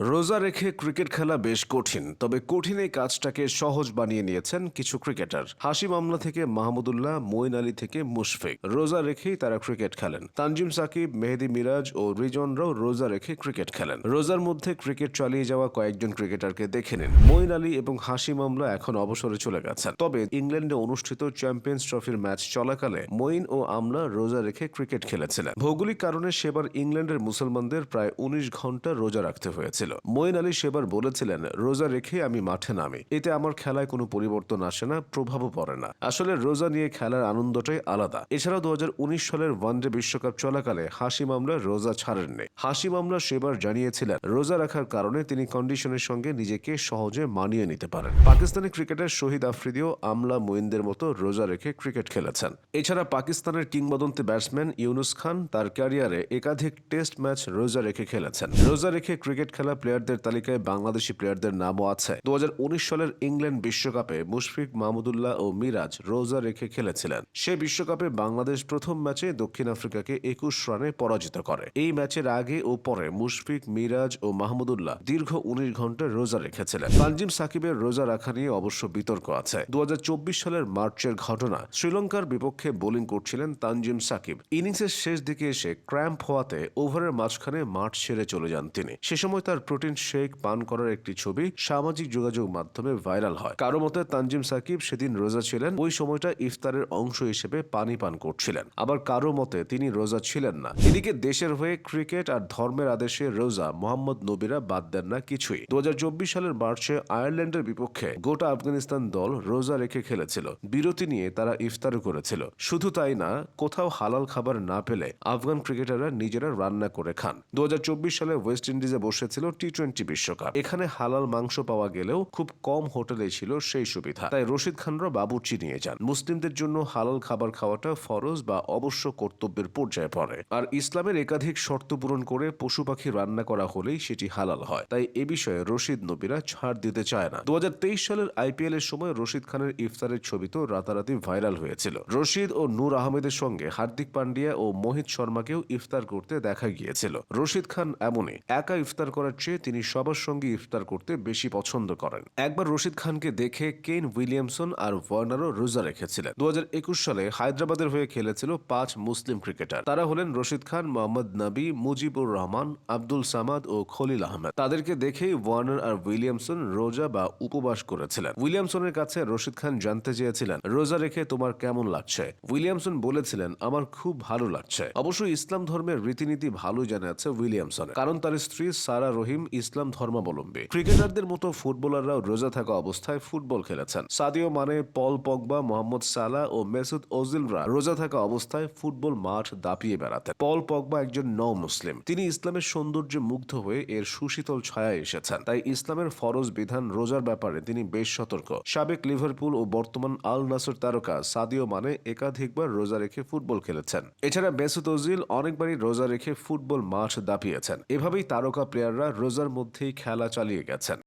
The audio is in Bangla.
রোজা রেখে ক্রিকেট খেলা বেশ কঠিন, তবে কঠিন এই কাজটাকে সহজ বানিয়ে নিয়েছেন কিছু ক্রিকেটার। হাসি মামলা থেকে মাহমুদুল্লাহ মইন আলী থেকে মুশফিক। রোজা রেখেই তারা ক্রিকেট খেলেন। তানজিম সাকিব, মেহেদি মিরাজ ও রিজনরাও রোজা রেখে ক্রিকেট খেলেন। রোজার মধ্যে ক্রিকেট চালিয়ে যাওয়া কয়েকজন ক্রিকেটারকে দেখে নিন। মইন আলী এবং হাসি মামলা এখন অবসরে চলে গেছেন। তবে ইংল্যান্ডে অনুষ্ঠিত চ্যাম্পিয়ন্স ট্রফির ম্যাচ চলাকালে মইন ও আমলা রোজা রেখে ক্রিকেট খেলেছিলেন। ভৌগোলিক কারণে সেবার ইংল্যান্ডের মুসলমানদের প্রায় উনিশ ঘণ্টা রোজা রাখতে হয়েছিল। মঈন আলী সেবার বলেছিলেন, রোজা রেখে আমি মাঠে নামি। এতে আমার খেলায় কোনো পরিবর্তন আসে না, প্রভাবও পড়ে না। আসলে রোজা নিয়ে খেলার আনন্দটাই আলাদা। এছাড়াও দু সালের ওয়ানডে বিশ্বকাপ চলাকালে হাসি মামলা রোজা ছাড়েননি। হাসি মামলা সেবার জানিয়েছিলেন, রোজা রাখার কারণে তিনি কন্ডিশনের সঙ্গে নিজেকে সহজে মানিয়ে নিতে পারেন। পাকিস্তানি ক্রিকেটার শহীদ আফ্রিদিও আমলা মঈনদের মতো রোজা রেখে ক্রিকেট খেলেছেন। এছাড়া পাকিস্তানের কিংবদন্তি ব্যাটসম্যান ইউনুস খান তার ক্যারিয়ারে একাধিক টেস্ট ম্যাচ রোজা রেখে খেলেছেন। রোজা রেখে ক্রিকেট খেলা প্লেয়ারদের তালিকায় বাংলাদেশি প্লেয়ারদের নামও আছে। দু হাজার উনিশ সালের ইংল্যান্ড বিশ্বকাপে মুশফিক মাহমুদুল্লাহ ও মিরাজ রোজা রেখে খেলেছিলেন। সে বিশ্বকাপে বাংলাদেশ প্রথম ম্যাচে দক্ষিণ আফ্রিকাকে একুশ রানে পরাজিত করে। এই ম্যাচের আগে ও পরে মুশফিক, মিরাজ ও মাহমুদুল্লাহ দীর্ঘ উনিশ ঘণ্টা রোজা রেখেছিলেন। তানজিম সাকিবের রোজা রাখা নিয়ে অবশ্য বিতর্ক আছে। দু হাজার চব্বিশ সালের মার্চের ঘটনা, শ্রীলঙ্কার বিপক্ষে বোলিং করছিলেন তানজিম সাকিব। ইনিংসের শেষ দিকে এসে ক্র্যাম্প হওয়াতে ওভারের মাঝখানে মাঠ ছেড়ে চলে যান তিনি। সে সময় তার প্রোটিন শেক পান করার একটি ছবি সামাজিক যোগাযোগ মাধ্যমে ভাইরাল হয়। কারও মতে, তানজিম সাকিব সেদিন রোজা ছিলেন, ওই সময়টা ইফতারের অংশ হিসেবে পানি পান করছিলেন। আবার কারও মতে, তিনি রোজা ছিলেন না। এদিকে দেশের হয়ে ক্রিকেট আর ধর্মের আদেশে রোজা মোহাম্মদ নবীরা বাদ দেন না কিছুই। দু সালের মার্চে আয়ারল্যান্ডের বিপক্ষে গোটা আফগানিস্তান দল রোজা রেখে খেলেছিল। বিরতি নিয়ে তারা ইফতারও করেছিল। শুধু তাই না, কোথাও হালাল খাবার না পেলে আফগান ক্রিকেটাররা নিজেরা রান্না করে খান। দু হাজার চব্বিশ সালে ওয়েস্ট ইন্ডিজে বসেছিল টি টোয়েন্টি বিশ্বকাপ। এখানে হালাল মাংস পাওয়া গেলেও খুব কম হোটেলে ছিল সেই সুবিধা। তাই রশিদ খানরা বাবুর্চি নিয়ে যান। মুসলিমদের জন্য হালাল খাবার খাওয়াটা ফরজ বা অবশ্য কর্তব্যের পর্যায়ে পড়ে। আর ইসলামের একাধিক শর্ত পূরণ করে পশু পাখি রান্না করা হলেই সেটি হালাল হয়। তাই এ বিষয়ে রশিদ নবীরা ছাড় দিতে চায় না। দুহাজার তেইশ সালের আইপিএল এর সময় রশিদ খানের ইফতারের ছবি তো রাতারাতি ভাইরাল হয়েছিল। রশিদ ও নূর আহমেদের সঙ্গে হার্দিক পান্ডিয়া ও মোহিত শর্মাকেও ইফতার করতে দেখা গিয়েছিল। রশিদ খান এমনই, একা ইফতার করার চেয়ে তিনি সবার সঙ্গে ইফতার করতে বেশি পছন্দ করেন। একবার রশিদ খানকে দেখে কেন উইলিয়ামসন আর ওয়ার্নারও রোজা রেখেছিলেন। দু সালে হায়দ্রাবাদের হয়ে খেলেছিল পাঁচ মুসলিম ক্রিকেটার। তারা হলেন রশিদ খান, মোহাম্মদ নবী, মুজিবুর রহমান, আব্দুল সামাদ ও খলিল আহমেদ। তাদেরকে দেখেই ওয়ার্নার আর উইলিয়ামসন রোজা বা উপবাস করেছিলেন। উইলিয়ামসনের কাছে রশিদ খান জানতে চেয়েছিলেন, রোজা রেখে তোমার কেমন লাগছে? উইলিয়ামসন বলেছিলেন, আমার খুব ভালো লাগছে। অবশ্যই ইসলাম ধর্মের রীতিনীতি ভালো জানা আছে উইলিয়ামসন, কারণ তার স্ত্রী সারা রহিম ইসলাম ধর্মাবলম্বী। ক্রিকেটারদের মতো ফুটবলাররাও রোজা থাকা অবস্থায় ফুটবল খেলেছেন। Sadio Mane Paul Pogba, Mohammad সালা ও মেসুদ ওজিলরা রোজা থাকা অবস্থায় ফুটবল মাঠ দাপিয়ে বেড়াতেন। পল পগবা একজন নও মুসলিম তিনি ইসলামের সৌন্দর্যে মুগ্ধ হয়ে এর সুশীতল ছায়ায় এসেছেন। তাই ইসলামের ফরজ বিধান রোজার ব্যাপারে তিনি বেশ সতর্ক। সাবেক লিভারপুল ও বর্তমান আল নাসর তারকা সাদিও মানে একাধিকবার রোজা রেখে ফুটবল খেলেছেন। এছাড়া মেসুদ ওজিল অনেকবারই রোজা রেখে ফুটবল মাঠ দাপিয়েছেন। এভাবেই তারকা প্লেয়াররা রোজার মধ্যেই খেলা চালিয়ে গেছেন।